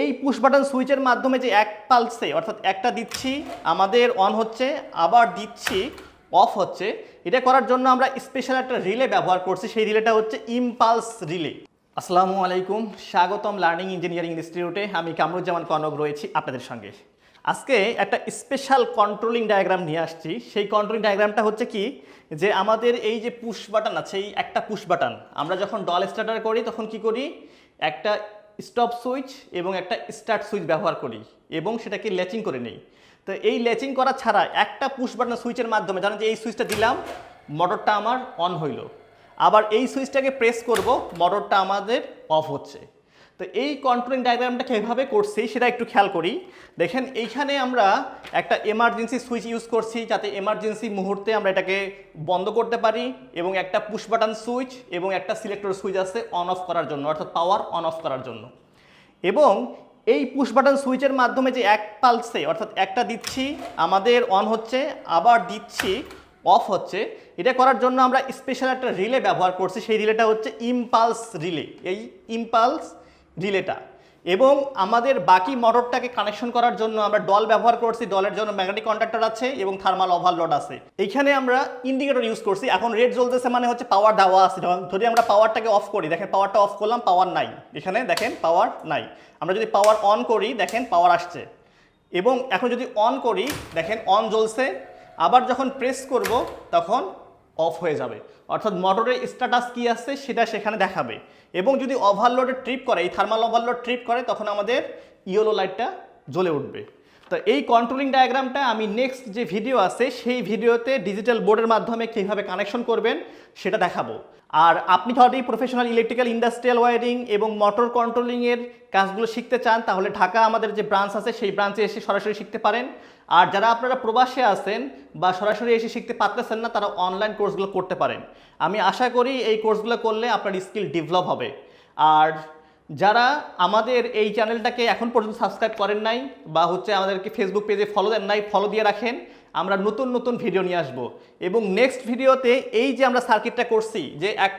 এই push button সুইচের মাধ্যমে যে এক পালসে, অর্থাৎ একটা দিচ্ছি, আমাদের অন হচ্ছে, আবার দিচ্ছি অফ হচ্ছে, এটা করার জন্য আমরা স্পেশাল একটা রিলে ব্যবহার করছি, সেই রিলেটা হচ্ছে ইমপালস রিলে আসসালামু আলাইকুম, স্বাগতম লার্নিং ইঞ্জিনিয়ারিং ইনস্টিটিউটে আমি কামরুজ্জামান কনক রয়েছি আপনাদের সঙ্গে। আজকে একটা স্পেশাল কন্ট্রোলিং ডায়াগ্রাম নিয়ে আসছি, সেই কন্ট্রোলিং ডায়াগ্রামটা হচ্ছে কি, যে আমাদের এই যে পুশ বাটন আছে, এই একটা পুশ বাটন আমরা যখন ডল স্টার্টার করি, তখন কি করি, একটা স্টপ সুইচ এবং একটা স্টার্ট সুইচ ব্যবহার করি এবং সেটাকে ল্যাচিং করে নিই। তো এই ল্যাচিং করা ছাড়া একটা পুশ বাটন সুইচের মাধ্যমে, জানেন যে এই সুইচটা দিলাম মোটরটা আমার অন হইল। আবার এই সুইচটাকে প্রেস করব মোটরটা আমাদের অফ হচ্ছে। তো এই কন্ট্রোলিং ডায়াগ্রামটা কীভাবে করছি, সেটা একটু খেয়াল করি। দেখেন, এইখানে আমরা একটা এমার্জেন্সি সুইচ ইউজ করছি, যাতে এমার্জেন্সি মুহূর্তে আমরা এটাকে বন্ধ করতে পারি, এবং একটা পুশ বাটন সুইচ এবং একটা সিলেক্টর সুইচ আছে অন অফ করার জন্য, অর্থাৎ পাওয়ার অন অফ করার জন্য। এবং এই পুশ বাটন সুইচের মাধ্যমে যে এক পালসে, অর্থাৎ একটা দিচ্ছি, আমাদের অন হচ্ছে, আবার দিচ্ছি অফ হচ্ছে, এটা করার জন্য আমরা স্পেশাল একটা রিলে ব্যবহার করছি, সেই রিলেটা হচ্ছে ইমপালস রিলে এই ইমপালস রিলেটা। এবং আমাদের বাকি মোটরটাকে কানেকশন করার জন্য আমরা ডল ব্যবহার করছি ডলের জন্য ম্যাগনেটিক কন্ডাক্টর আছে এবং থার্মাল ওভারলোড আছে। এইখানে আমরা ইন্ডিকেটর ইউজ করছি, এখন রেড জ্বলতেছে মানে হচ্ছে পাওয়ার দেওয়া আছে। যদি আমরা পাওয়ারটাকে অফ করি, দেখেন পাওয়ারটা অফ করলাম পাওয়ার নাই। এখানে দেখেন পাওয়ার নাই। আমরা যদি পাওয়ার অন করি, দেখেন পাওয়ার আসছে। এবং এখন যদি অন করি, দেখেন অন জ্বলছে। আবার যখন প্রেস করব, তখন অফ হয়ে যাবে। অর্থাৎ মোটরের স্ট্যাটাস কী আছে সেটা সেখানে দেখাবে। এবং যদি ওভারলোডে ট্রিপ করে, এই থার্মাল ওভারলোড ট্রিপ করে, তখন আমাদের ইয়েলো লাইটটা জ্বলে উঠবে। তো এই কন্ট্রোলিং ডায়াগ্রামটা আমি নেক্সট যে ভিডিও আছে, সেই ভিডিওতে ডিজিটাল বোর্ডের মাধ্যমে কীভাবে কানেকশন করবেন, সেটা দেখাবো। আর আপনি যদি প্রফেশনাল ইলেকট্রিক্যাল ইন্ডাস্ট্রিয়াল ওয়ারিং এবং মোটর কন্ট্রোলিংয়ের কাজগুলো শিখতে চান, তাহলে ঢাকা আমাদের যে ব্রাঞ্চ আছে, সেই ব্রাঞ্চে এসে সরাসরি শিখতে পারেন। আর যারা আপনারা প্রবাসে আছেন বা সরাসরি এসে শিখতে পারতেছেন না, তারা অনলাইন কোর্সগুলো করতে পারেন। আমি আশা করি এই কোর্সগুলো করলে আপনার স্কিল ডেভেলপ হবে। আর যারা আমাদের এই চ্যানেলটাকে এখন পর্যন্ত সাবস্ক্রাইব করেন নাই বা হচ্ছে আমাদেরকে ফেসবুক পেজে ফলো দেন নাই ফলো দিয়ে রাখেন, আমরা নতুন নতুন ভিডিও নিয়ে আসব। এবং নেক্সট ভিডিওতে এই যে আমরা সার্কিটটা করছি, যে এক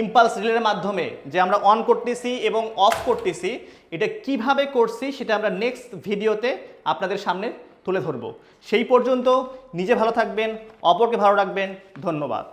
ইম্পালস রিলের মাধ্যমে যে আমরা অন করতেছি এবং অফ করতেছি, এটা কীভাবে করছি সেটা আমরা নেক্সট ভিডিওতে আপনাদের সামনে তুলে ধরবো। সেই পর্যন্ত নিজে ভালো থাকবেন, অপরকে ভালো রাখবেন, ধন্যবাদ।